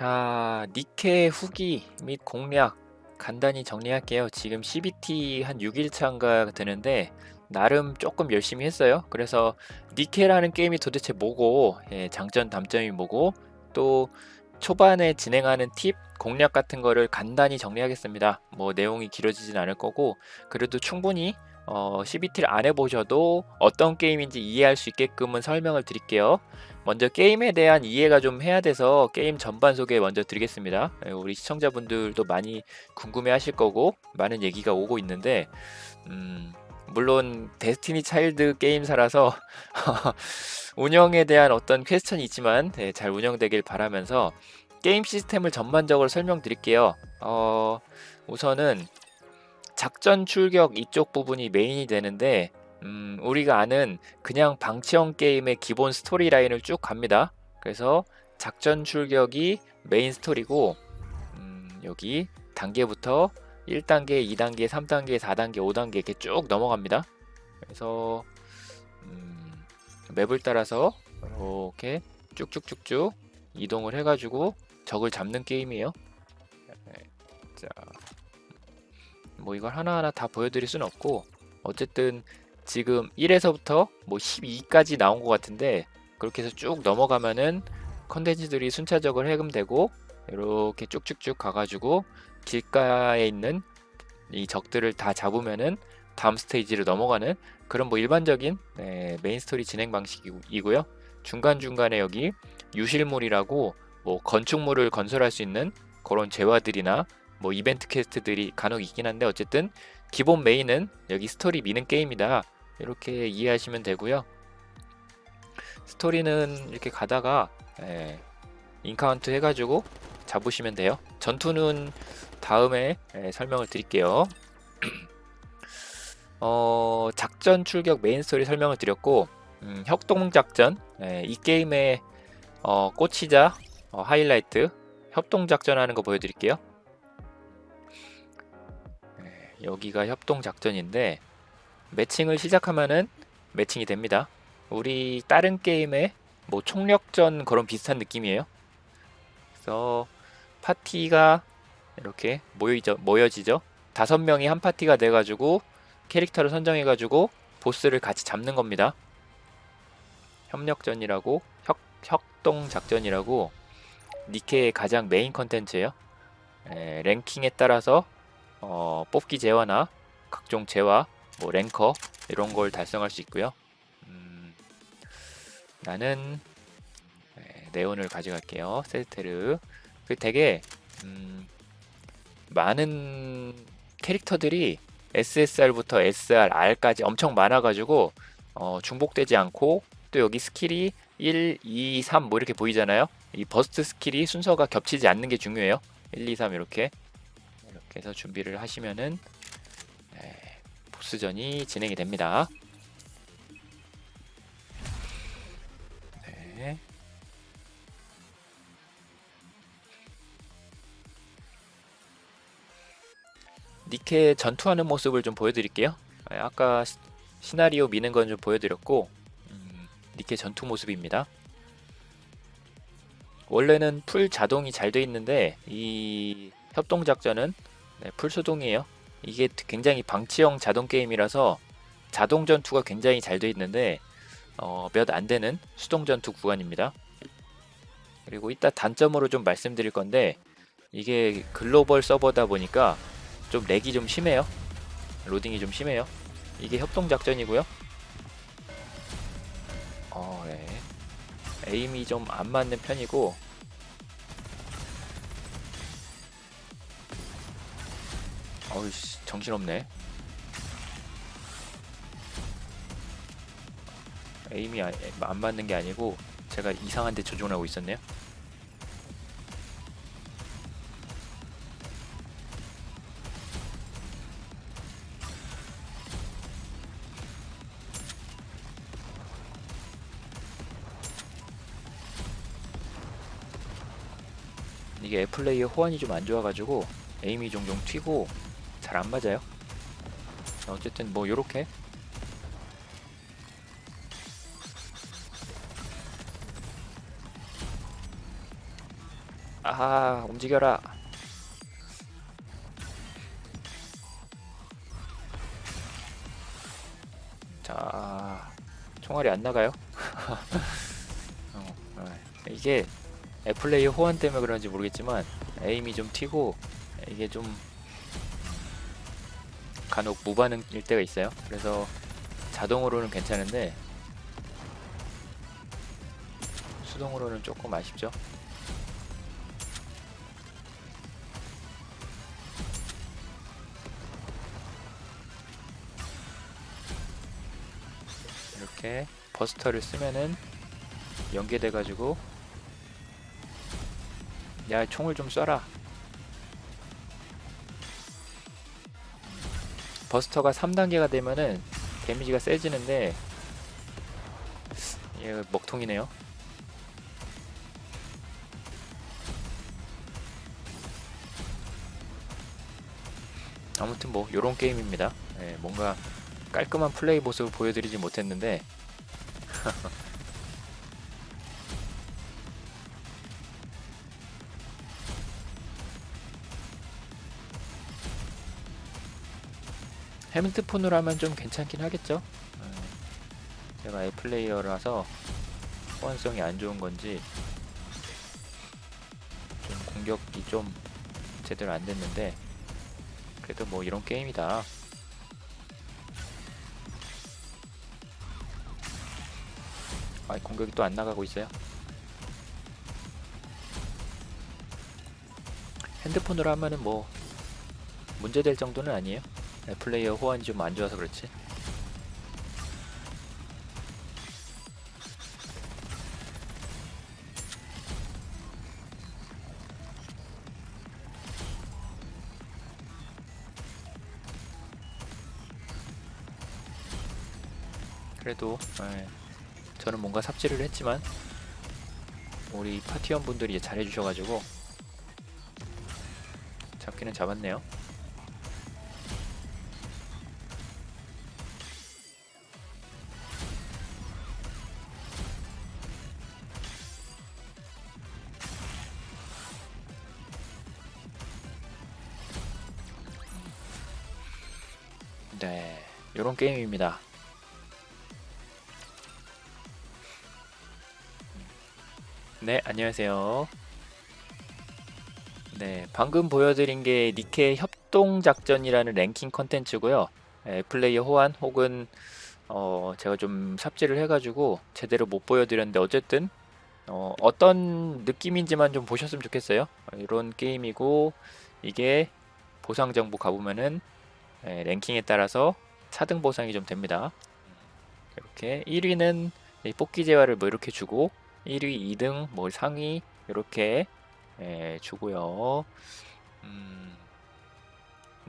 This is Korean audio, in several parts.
자, 니케 후기 및 공략 간단히 정리할게요. 지금 CBT 한 6일차인가 되는데 나름 조금 열심히 했어요. 그래서 니케라는 게임이 도대체 뭐고 예, 장점 단점이 뭐고 또 초반에 진행하는 팁 공략 같은 거를 간단히 정리하겠습니다. 뭐 내용이 길어지진 않을 거고 그래도 충분히 어, CBT를 안 해보셔도 어떤 게임인지 이해할 수 있게끔은 설명을 드릴게요. 먼저 게임에 대한 이해가 좀 해야 돼서 게임 전반 소개 먼저 드리겠습니다. 예, 우리 시청자분들도 많이 궁금해 하실 거고 많은 얘기가 오고 있는데 음, 물론 데스티니 차일드 게임사라서 운영에 대한 어떤 퀘스천이 있지만 예, 잘 운영되길 바라면서 게임 시스템을 전반적으로 설명드릴게요. 어, 우선은 작전 출격 이쪽 부분이 메인이 되는데 음, 우리가 아는 그냥 방치형 게임의 기본 스토리 라인을 쭉 갑니다. 그래서 작전 출격이 메인 스토리고 음, 여기 단계부터 1단계, 2단계, 3단계, 4단계, 5단계 이렇게 쭉 넘어갑니다. 그래서 음, 맵을 따라서 이렇게 쭉쭉쭉쭉 이동을 해가지고 적을 잡는 게임이에요. 네, 자, 뭐 이걸 하나하나 다 보여드릴 수는 없고 어쨌든 지금 1에서부터 뭐 12까지 나온 것 같은데 그렇게 해서 쭉 넘어가면은 컨텐츠들이 순차적으로 해금되고 이렇게 쭉쭉쭉 가가지고 길가에 있는 이 적들을 다 잡으면은 다음 스테이지로 넘어가는 그런 뭐 일반적인 네, 메인 스토리 진행 방식이고요. 중간 중간에 여기 유실물이라고 뭐 건축물을 건설할 수 있는 그런 재화들이나 뭐 이벤트 퀘스트들이 간혹 있긴 한데 어쨌든 기본 메인은 여기 스토리 미는 게임이다. 이렇게 이해하시면 되고요. 스토리는 이렇게 가다가 예, 인카운트 해가지고 잡으시면 돼요. 전투는 다음에 예, 설명을 드릴게요. 어, 작전 출격 메인 스토리 설명을 드렸고 음, 협동 작전 예, 이 게임의 어, 꽂히자 어, 하이라이트 협동 작전하는 거 보여드릴게요. 예, 여기가 협동 작전인데 매칭을 시작하면은 매칭이 됩니다. 우리 다른 게임의 뭐 총력전 그런 비슷한 느낌이에요. 그래서 파티가 이렇게 모여지죠. 모여지죠. 다섯 명이 한 파티가 돼가지고 캐릭터를 선정해가지고 보스를 같이 잡는 겁니다. 협력전이라고 협, 협동 작전이라고 니케의 가장 메인 컨텐츠예요. 에, 랭킹에 따라서 어, 뽑기 재화나 각종 재화, 뭐 랭커 이런 걸 달성할 수 있고요. 음, 나는 에, 네온을 가져갈게요. 세테르. 그 되게 음, 많은 캐릭터들이 SSR부터 SR, R까지 엄청 많아가지고 어, 중복되지 않고 또 여기 스킬이 1, 2, 3 뭐 이렇게 보이잖아요. 이 버스트 스킬이 순서가 겹치지 않는 게 중요해요. 1, 2, 3 이렇게 해서 준비를 하시면은 네, 보스전이 진행이 됩니다. 네. 니케 전투하는 모습을 좀 보여드릴게요. 아, 아까 시, 시나리오 미는 건 좀 보여드렸고 음, 니케 전투 모습입니다. 원래는 풀 자동이 잘 돼 있는데 이 협동 작전은 네, 풀 수동이에요. 이게 굉장히 방치형 자동 게임이라서 자동 전투가 굉장히 잘 돼 있는데 어, 몇 안 되는 수동 전투 구간입니다. 그리고 이따 단점으로 좀 말씀드릴 건데 이게 글로벌 서버다 보니까 좀 렉이 좀 심해요. 로딩이 좀 심해요. 이게 협동 작전이고요. 어, 네. 에임이 좀 안 맞는 편이고 어이씨 정신없네. 에임이 아- 안 맞는 게 아니고 제가 이상한 데 조종을 하고 있었네요. 이게 애플레이의 호환이 좀 안 좋아가지고 에임이 종종 튀고 잘 안 맞아요. 자, 어쨌든 뭐 요렇게. 아아 움직여라. 자 총알이 안 나가요? 어, 어, 이게 애플레이 호환 때문에 그런지 모르겠지만 에임이 좀 튀고 이게 좀 간혹 무반응일 때가 있어요. 그래서 자동으로는 괜찮은데 수동으로는 조금 아쉽죠. 이렇게 버스터를 쓰면은 연계돼 가지고 야 총을 좀 쏴라 버스터가 3단계가 되면은 데미지가 세지는데 얘 먹통이네요. 아무튼 뭐 요런 게임입니다. 예, 뭔가 깔끔한 플레이 모습을 보여드리지 못했는데 핸드폰으로 하면 좀 괜찮긴 하겠죠? 음, 제가 애플레이어라서 호환성이 안 좋은 건지 좀 공격이 좀 제대로 안 됐는데 그래도 뭐 이런 게임이다. 아 공격이 또 안 나가고 있어요? 핸드폰으로 하면은 뭐 문제될 정도는 아니에요 네, 플레이어 호환이 좀 안 좋아서 그렇지 그래도 예, 저는 뭔가 삽질을 했지만 우리 파티원 분들이 잘해주셔가지고 잡기는 잡았네요. 네, 이런 게임입니다. 네, 안녕하세요. 네, 방금 보여드린 게 니케 협동작전이라는 랭킹 컨텐츠고요. 예, 플레이어 호환 혹은 어, 제가 좀 삽질을 해가지고 제대로 못 보여드렸는데 어쨌든 어, 어떤 느낌인지만 좀 보셨으면 좋겠어요. 어, 이런 게임이고 이게 보상 정보 가보면은 예, 랭킹에 따라서 차등 보상이 좀 됩니다. 이렇게 1위는 뽑기 재화를 뭐 이렇게 주고 1위, 2등, 뭐 상위 이렇게 예, 주고요. 음,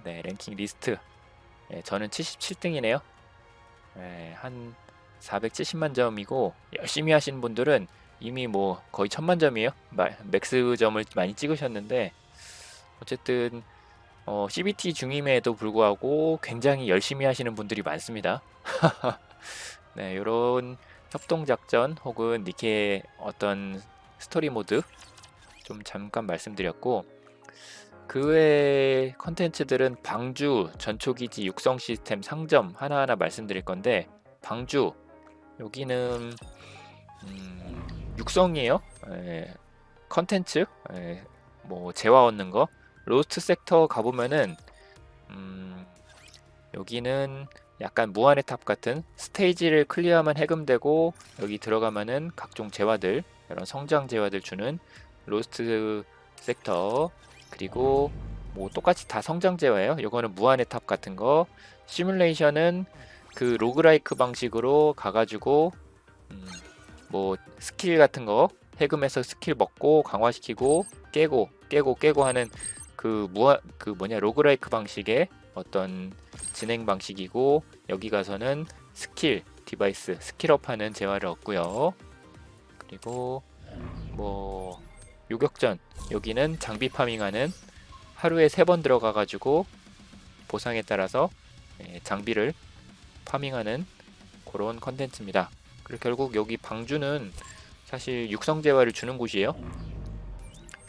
네, 랭킹 리스트. 예, 저는 77등이네요. 예, 한 470만 점이고 열심히 하신 분들은 이미 뭐 거의 천만 점이에요. 마, 맥스 점을 많이 찍으셨는데 어쨌든 어, CBT 중임에도 불구하고 굉장히 열심히 하시는 분들이 많습니다. 네, 이런 협동 작전 혹은 니케의 어떤 스토리 모드 좀 잠깐 말씀드렸고 그외 컨텐츠들은 방주, 전초기지, 육성 시스템, 상점 하나하나 말씀드릴 건데 방주 여기는 음, 육성이에요. 에, 컨텐츠 에, 뭐 재화 얻는 거 로스트 섹터 가보면은 음, 여기는 약간 무한의 탑 같은 스테이지를 클리어하면 해금되고 여기 들어가면은 각종 재화들 이런 성장 재화들 주는 로스트 섹터 그리고 뭐 똑같이 다 성장 재화예요. 이거는 무한의 탑 같은 거 시뮬레이션은 그 로그라이크 방식으로 가가지고 음, 뭐 스킬 같은 거 해금해서 스킬 먹고 강화시키고 깨고 깨고 깨고 하는 그 무한 그 뭐냐 로그라이크 방식의 어떤 진행 방식이고 여기 가서는 스킬 디바이스 스킬업하는 재화를 얻고요. 그리고 뭐 요격전 여기는 장비 파밍하는 하루에 세 번 들어가 가지고 보상에 따라서 예, 장비를 파밍하는 그런 컨텐츠입니다. 그리고 결국 여기 방주는 사실 육성 재화를 주는 곳이에요.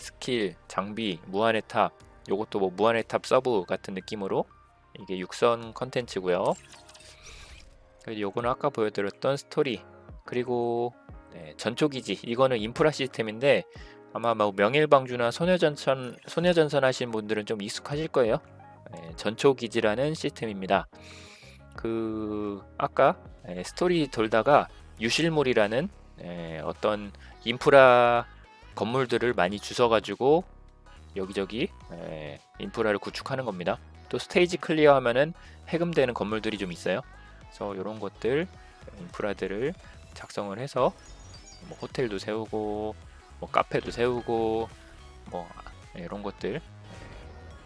스킬, 장비, 무한의 탑, 요것도 뭐 무한의 탑 서브 같은 느낌으로 이게 육선 컨텐츠고요. 요거는 아까 보여드렸던 스토리 그리고 네, 전초기지 이거는 인프라 시스템인데 아마 뭐 명일방주나 소녀전선 소녀전선 하신 분들은 좀 익숙하실 거예요. 네, 전초기지라는 시스템입니다. 그 아까 네, 스토리 돌다가 유실물이라는 네, 어떤 인프라 건물들을 많이 주워가지고 여기저기 네, 인프라를 구축하는 겁니다. 또 스테이지 클리어 하면은 해금되는 건물들이 좀 있어요. 그래서 이런 것들 인프라들을 작성을 해서 뭐 호텔도 세우고 뭐 카페도 세우고 뭐 이런 것들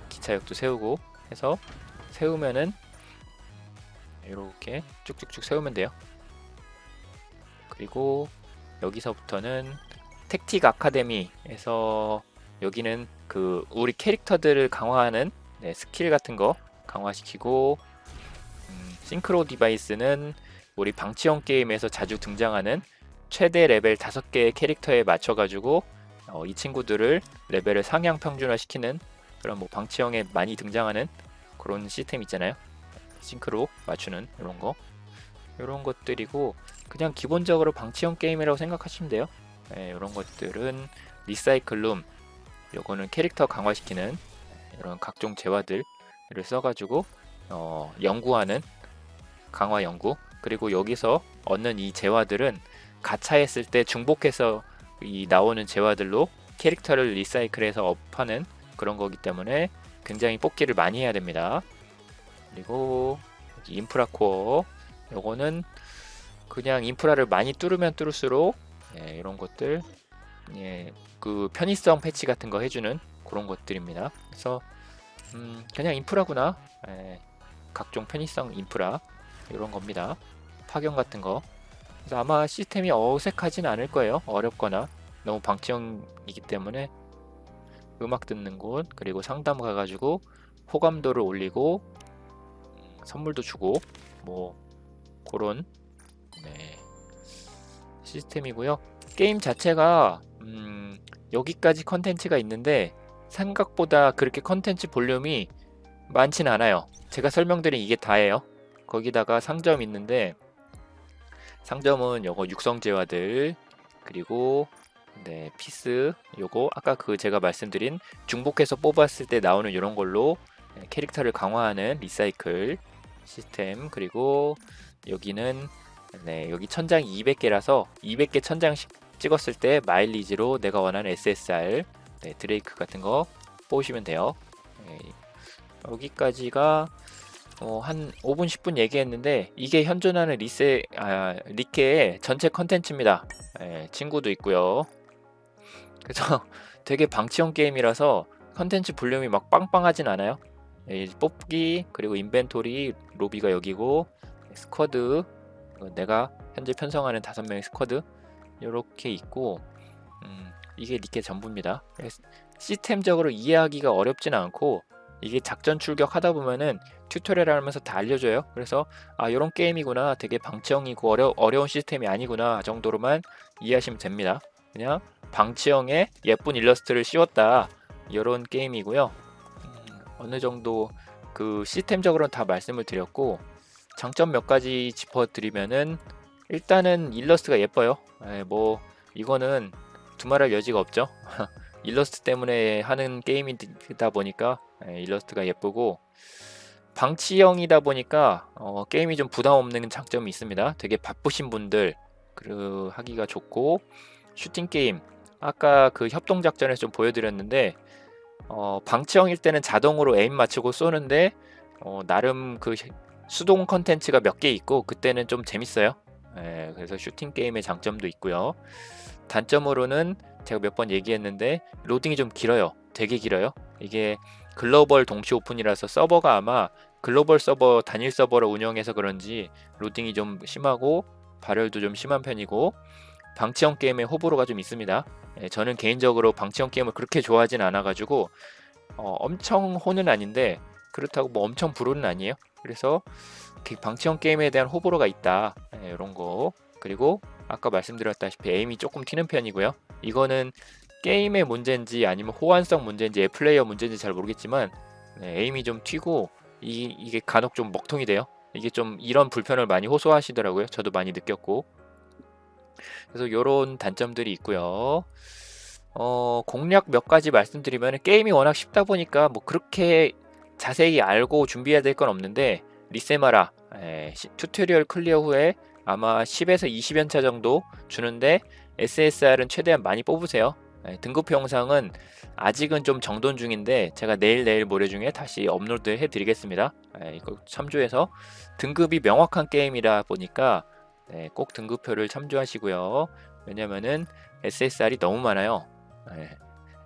기차역도 세우고 해서 세우면은 이렇게 쭉쭉쭉 세우면 돼요. 그리고 여기서부터는 택틱 아카데미에서 여기는 그 우리 캐릭터들을 강화하는 네, 스킬 같은 거 강화시키고 음, 싱크로 디바이스는 우리 방치형 게임에서 자주 등장하는 최대 레벨 5개의 캐릭터에 맞춰가지고 어, 이 친구들을 레벨을 상향 평준화 시키는 그런 뭐 방치형에 많이 등장하는 그런 시스템 있잖아요. 싱크로 맞추는 이런 거 이런 것들이고 그냥 기본적으로 방치형 게임이라고 생각하시면 돼요. 네, 이런 것들은 리사이클룸 요거는 캐릭터 강화시키는 이런 각종 재화들을 써가지고 어, 연구하는 강화 연구 그리고 여기서 얻는 이 재화들은 가차했을 때 중복해서 이 나오는 재화들로 캐릭터를 리사이클해서 업하는 그런 거기 때문에 굉장히 뽑기를 많이 해야 됩니다. 그리고 인프라 코어 요거는 그냥 인프라를 많이 뚫으면 뚫을수록 예, 이런 것들 예, 그 편의성 패치 같은 거 해주는 그런 것들입니다. 그래서 음, 그냥 인프라구나. 예, 각종 편의성 인프라 이런 겁니다. 파견 같은 거. 그래서 아마 시스템이 어색하진 않을 거예요. 어렵거나 너무 방치형이기 때문에 음악 듣는 곳 그리고 상담 가가지고 호감도를 올리고 음, 선물도 주고 뭐 그런 네, 시스템이고요. 게임 자체가 음, 여기까지 컨텐츠가 있는데 생각보다 그렇게 컨텐츠 볼륨이 많진 않아요. 제가 설명드린 이게 다예요. 거기다가 상점 있는데 상점은 요거 육성 재화들 그리고 네 피스 요거 아까 그 제가 말씀드린 중복해서 뽑았을 때 나오는 이런 걸로 네, 캐릭터를 강화하는 리사이클 시스템 그리고 여기는 네 여기 천장 200개라서 200개 천장씩 찍었을 때 마일리지로 내가 원하는 SSR 네, 드레이크 같은 거 뽑으시면 돼요. 네, 여기까지가 어, 한 5분 10분 얘기했는데 이게 현존하는 리세 아, 리케의 전체 컨텐츠입니다. 네, 친구도 있고요. 그래서 되게 방치형 게임이라서 컨텐츠 볼륨이 막 빵빵하진 않아요. 네, 뽑기 그리고 인벤토리 로비가 여기고 스쿼드 내가 현재 편성하는 다섯 명의 스쿼드 이렇게 있고 음, 이게 리케 전부입니다. 시스템적으로 이해하기가 어렵진 않고 이게 작전 출격하다 보면은 튜토리얼 하면서 다 알려줘요. 그래서 아 이런 게임이구나, 되게 방치형이고 어려 어려운 시스템이 아니구나 정도로만 이해하시면 됩니다. 그냥 방치형에 예쁜 일러스트를 씌웠다 이런 게임이고요. 음, 어느 정도 그 시스템적으로는 다 말씀을 드렸고 장점 몇 가지 짚어드리면은 일단은 일러스트가 예뻐요. 에, 뭐 이거는 두말할 여지가 없죠. 일러스트 때문에 하는 게임이다 보니까 에, 일러스트가 예쁘고 방치형이다 보니까 어, 게임이 좀 부담 없는 장점이 있습니다. 되게 바쁘신 분들 그 하기가 좋고 슈팅 게임 아까 그 협동 작전에서 좀 보여드렸는데 어, 방치형일 때는 자동으로 에임 맞추고 쏘는데 어, 나름 그 수동 컨텐츠가 몇 개 있고 그때는 좀 재밌어요. 예, 그래서 슈팅 게임의 장점도 있고요. 단점으로는 제가 몇 번 얘기했는데 로딩이 좀 길어요. 되게 길어요. 이게 글로벌 동시 오픈이라서 서버가 아마 글로벌 서버 단일 서버를 운영해서 그런지 로딩이 좀 심하고 발열도 좀 심한 편이고 방치형 게임에 호불호가 좀 있습니다. 예, 저는 개인적으로 방치형 게임을 그렇게 좋아하진 않아가지고 어, 엄청 호는 아닌데 그렇다고 뭐 엄청 불호는 아니에요. 그래서 방치형 게임에 대한 호불호가 있다. 네, 이런 거. 그리고 아까 말씀드렸다시피 에임이 조금 튀는 편이고요. 이거는 게임의 문제인지 아니면 호환성 문제인지 플레이어 문제인지 잘 모르겠지만 네, 에임이 좀 튀고 이, 이게 간혹 좀 먹통이 돼요. 이게 좀 이런 불편을 많이 호소하시더라고요. 저도 많이 느꼈고 그래서 이런 단점들이 있고요. 어, 공략 몇 가지 말씀드리면 게임이 워낙 쉽다 보니까 뭐 그렇게 자세히 알고 준비해야 될 건 없는데 리세마라 에, 시- 튜토리얼 클리어 후에 아마 10에서 20연차 정도 주는데 SSR은 최대한 많이 뽑으세요. 에, 등급 영상은 아직은 좀 정돈 중인데 제가 내일 내일 모레 중에 다시 업로드 해드리겠습니다. 에, 이거 참조해서 등급이 명확한 게임이라 보니까 네, 꼭 등급표를 참조하시고요. 왜냐면은 SSR이 너무 많아요. 네,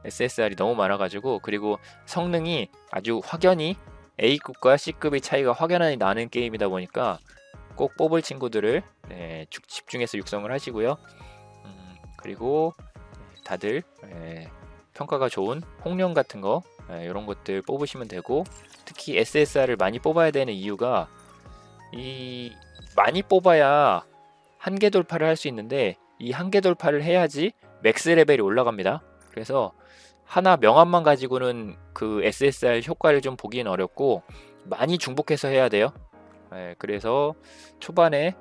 SSR이 너무 많아가지고 그리고 성능이 아주 확연히 A급과 C급의 차이가 확연하게 나는 게임이다 보니까 꼭 뽑을 친구들을 네, 주- 집중해서 육성을 하시고요. 음, 그리고 다들 예, 평가가 좋은 홍련 같은 거 이런 것들 뽑으시면 되고 특히 SSR을 많이 뽑아야 되는 이유가 이 많이 뽑아야 한계 돌파를 할 수 있는데 이 한계 돌파를 해야지 맥스 레벨이 올라갑니다. 그래서 하나 명함만 가지고는 그 SSR 효과를 좀 보기는 어렵고 많이 중복해서 해야 돼요. 예, 그래서 초반에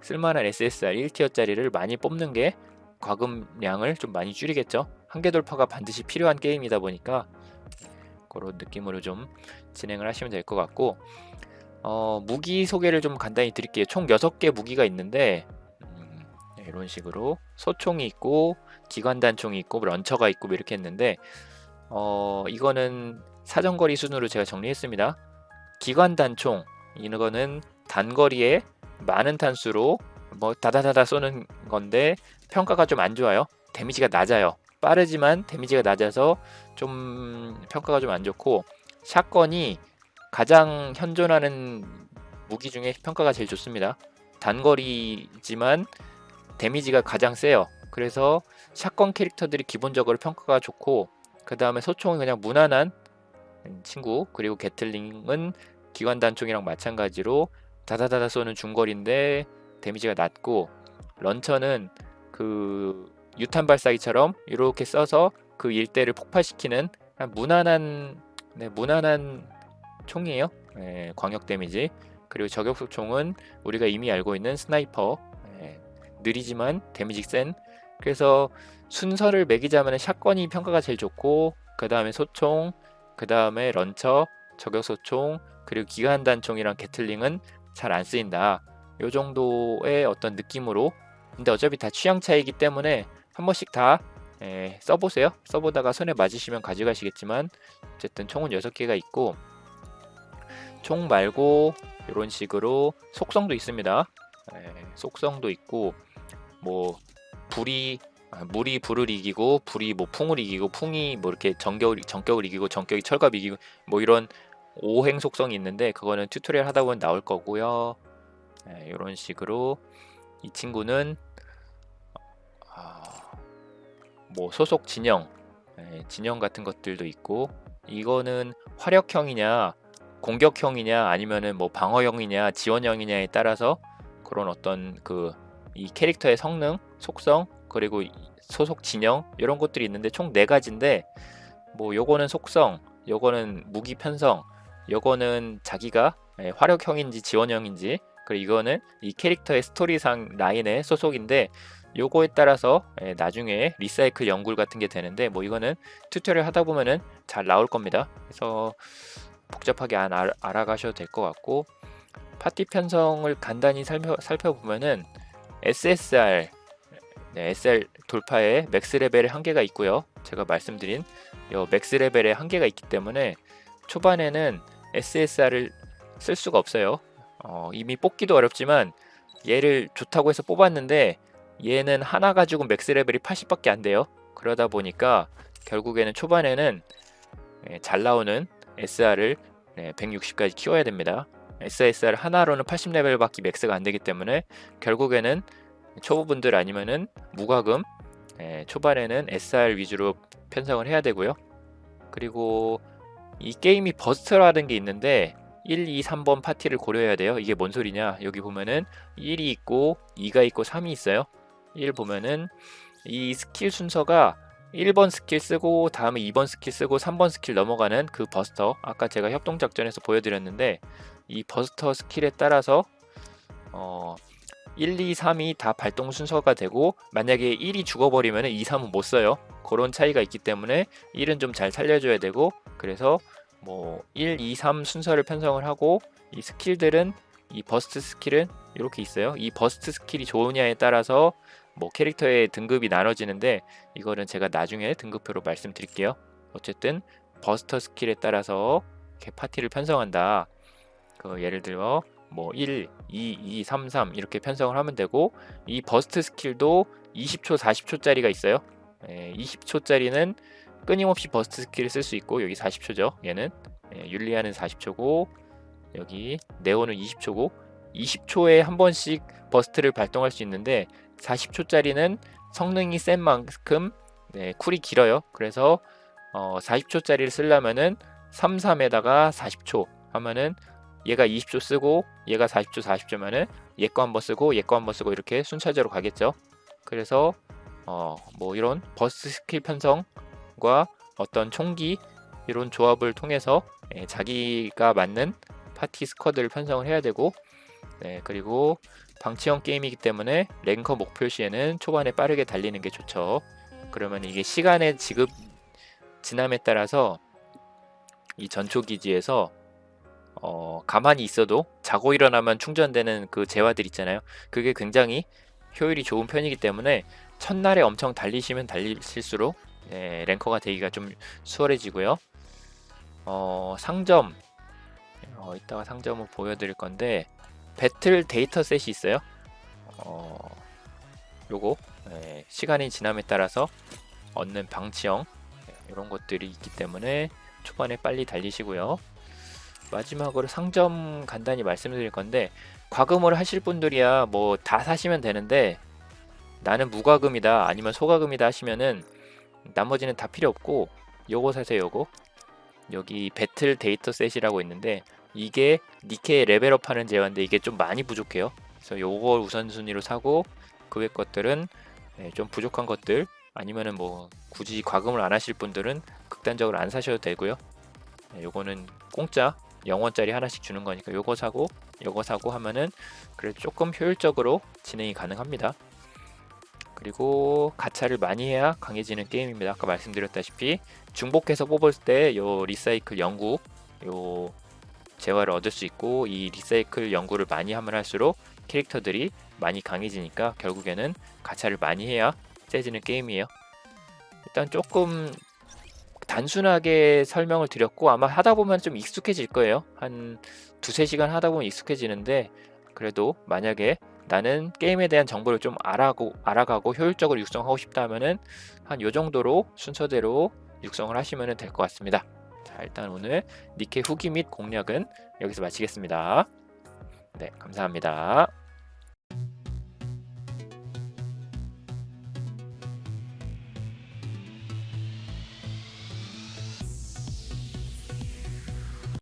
쓸만한 SSR 1티어짜리를 많이 뽑는 게 과금량을 좀 많이 줄이겠죠. 한계 돌파가 반드시 필요한 게임이다 보니까 그런 느낌으로 좀 진행을 하시면 될 것 같고 어, 무기 소개를 좀 간단히 드릴게요. 총 6개 무기가 있는데 음, 네, 이런 식으로 소총이 있고 기관단총이 있고 런처가 있고 뭐 이렇게 했는데 어, 이거는 사정거리 순으로 제가 정리했습니다. 기관단총 이거는 단거리에 많은 탄수로 뭐 다다다다 쏘는 건데 평가가 좀 안 좋아요. 데미지가 낮아요. 빠르지만 데미지가 낮아서 좀 평가가 좀 안 좋고 샷건이 가장 현존하는 무기 중에 평가가 제일 좋습니다. 단거리지만 데미지가 가장 세요. 그래서 샷건 캐릭터들이 기본적으로 평가가 좋고 그 다음에 소총은 그냥 무난한 친구 그리고 게틀링은 기관 단총이랑 마찬가지로 다다다다 쏘는 중거리인데 데미지가 낮고 런처는 그 유탄 발사기처럼 이렇게 써서 그 일대를 폭발시키는 그냥 무난한 네, 무난한 총이에요. 예, 광역 데미지. 그리고 저격수 총은 우리가 이미 알고 있는 스나이퍼. 예, 느리지만 데미지 센. 그래서 순서를 매기자면 샷건이 평가가 제일 좋고 그 다음에 소총, 그 다음에 런처, 저격소총, 그리고 기관단총이랑 게틀링은 잘 안 쓰인다. 요 정도의 어떤 느낌으로. 근데 어차피 다 취향 차이기 때문에 한 번씩 다 예, 써보세요. 써보다가 손에 맞으시면 가져가시겠지만 어쨌든 총은 6개가 있고 총 말고 이런 식으로 속성도 있습니다. 예, 속성도 있고 뭐 불이 아, 물이 불을 이기고 불이 뭐 풍을 이기고 풍이 뭐 이렇게 정격을 정격을 이기고 정격이 철갑 이기고 뭐 이런 오행 속성이 있는데 그거는 튜토리얼 하다 보면 나올 거고요. 예, 이런 식으로 이 친구는 아, 뭐 소속 진영, 예, 진영 같은 것들도 있고 이거는 화력형이냐 공격형이냐 아니면은 뭐 방어형이냐 지원형이냐에 따라서 그런 어떤 그 이 캐릭터의 성능, 속성 그리고 이 소속 진영 이런 것들이 있는데 총 네 가지인데 뭐 요거는 속성, 요거는 무기 편성, 요거는 자기가 예, 화력형인지 지원형인지 그리고 이거는 이 캐릭터의 스토리상 라인의 소속인데 요거에 따라서 예, 나중에 리사이클 연굴 같은 게 되는데 뭐 이거는 튜토리얼 하다 보면은 잘 나올 겁니다. 그래서 복잡하게 안 알, 알아가셔도 될 것 같고 파티 편성을 간단히 살펴, 살펴보면은 SSR 네, SR 돌파에 맥스 레벨의 한계가 있고요. 제가 말씀드린 요 맥스 레벨의 한계가 있기 때문에 초반에는 SSR을 쓸 수가 없어요. 어, 이미 뽑기도 어렵지만 얘를 좋다고 해서 뽑았는데 얘는 하나 가지고 맥스 레벨이 80밖에 안 돼요. 그러다 보니까 결국에는 초반에는 예, 잘 나오는 SR을 160까지 키워야 됩니다. SSR 하나로는 80레벨밖에 맥스가 안 되기 때문에 결국에는 초보분들 아니면은 무과금 예, 초반에는 SR 위주로 편성을 해야 되고요. 그리고 이 게임이 버스트라는 게 있는데 1, 2, 3번 파티를 고려해야 돼요. 이게 뭔 소리냐? 여기 보면은 1이 있고 2가 있고 3이 있어요. 1 보면은 이 스킬 순서가 1번 스킬 쓰고 다음에 2번 스킬 쓰고 3번 스킬 넘어가는 그 버스터 아까 제가 협동작전에서 보여드렸는데 이 버스터 스킬에 따라서 어 1, 2, 3이 다 발동 순서가 되고 만약에 1이 죽어버리면 2, 3은 못 써요 그런 차이가 있기 때문에 1은 좀 잘 살려줘야 되고 그래서 뭐 1, 2, 3 순서를 편성을 하고 이 스킬들은 이 버스트 스킬은 이렇게 있어요 이 버스트 스킬이 좋으냐에 따라서 뭐 캐릭터의 등급이 나눠지는데 이거는 제가 나중에 등급표로 말씀드릴게요. 어쨌든 버스터 스킬에 따라서 이렇게 파티를 편성한다. 그 예를 들어 뭐 1, 2, 2, 3, 3 이렇게 편성을 하면 되고 이 버스트 스킬도 20초, 40초짜리가 있어요. 예, 20초짜리는 끊임없이 버스트 스킬을 쓸 수 있고 여기 40초죠. 얘는 예, 율리아는 40초고 여기 네오는 20초고 20초에 한 번씩 버스트를 발동할 수 있는데 40초짜리는 성능이 센 만큼 네, 쿨이 길어요. 그래서 어, 40초짜리를 쓰려면은 3, 3에다가 40초 하면은 얘가 20초 쓰고 얘가 40초, 40초면은 얘 거 한번 쓰고 얘 거 한번 쓰고 이렇게 순차적으로 가겠죠. 그래서 어, 뭐 이런 버스 스킬 편성과 어떤 총기 이런 조합을 통해서 예, 자기가 맞는 파티 스쿼드를 편성을 해야 되고 네, 그리고 방치형 게임이기 때문에 랭커 목표 시에는 초반에 빠르게 달리는 게 좋죠. 그러면 이게 시간의 지급 지남에 따라서 이 전초 기지에서 어, 가만히 있어도 자고 일어나면 충전되는 그 재화들 있잖아요. 그게 굉장히 효율이 좋은 편이기 때문에 첫날에 엄청 달리시면 달리실수록 예, 랭커가 되기가 좀 수월해지고요. 어, 상점 어, 이따가 상점을 보여드릴 건데 배틀 데이터셋이 있어요. 어, 요거 예, 시간이 지남에 따라서 얻는 방치형 이런 것들이 있기 때문에 초반에 빨리 달리시고요. 마지막으로 상점 간단히 말씀드릴 건데 과금을 하실 분들이야 뭐 다 사시면 되는데 나는 무과금이다 아니면 소과금이다 하시면은 나머지는 다 필요 없고 요거 사세요 요거 여기 배틀 데이터 셋이라고 있는데 이게 니케 레벨업 하는 제어인데 이게 좀 많이 부족해요. 그래서 요걸 우선순위로 사고 그 외 것들은 네, 좀 부족한 것들 아니면은 뭐 굳이 과금을 안 하실 분들은 극단적으로 안 사셔도 되고요. 네, 요거는 공짜 0원짜리 하나씩 주는 거니까 요거 사고 요거 사고 하면은 그래도 조금 효율적으로 진행이 가능합니다. 그리고 가차를 많이 해야 강해지는 게임입니다. 아까 말씀드렸다시피 중복해서 뽑을 때 요 리사이클 연구 요 재화를 얻을 수 있고 이 리사이클 연구를 많이 하면 할수록 캐릭터들이 많이 강해지니까 결국에는 가차를 많이 해야 세지는 게임이에요. 일단 조금 단순하게 설명을 드렸고 아마 하다 보면 좀 익숙해질 거예요. 한 두세 시간 하다 보면 익숙해지는데 그래도 만약에 나는 게임에 대한 정보를 좀 알아고 알아가고 효율적으로 육성하고 싶다면은 한 요 정도로 순서대로 육성을 하시면 될 것 같습니다. 자, 일단 오늘 니케 후기 및 공략은 여기서 마치겠습니다. 네, 감사합니다.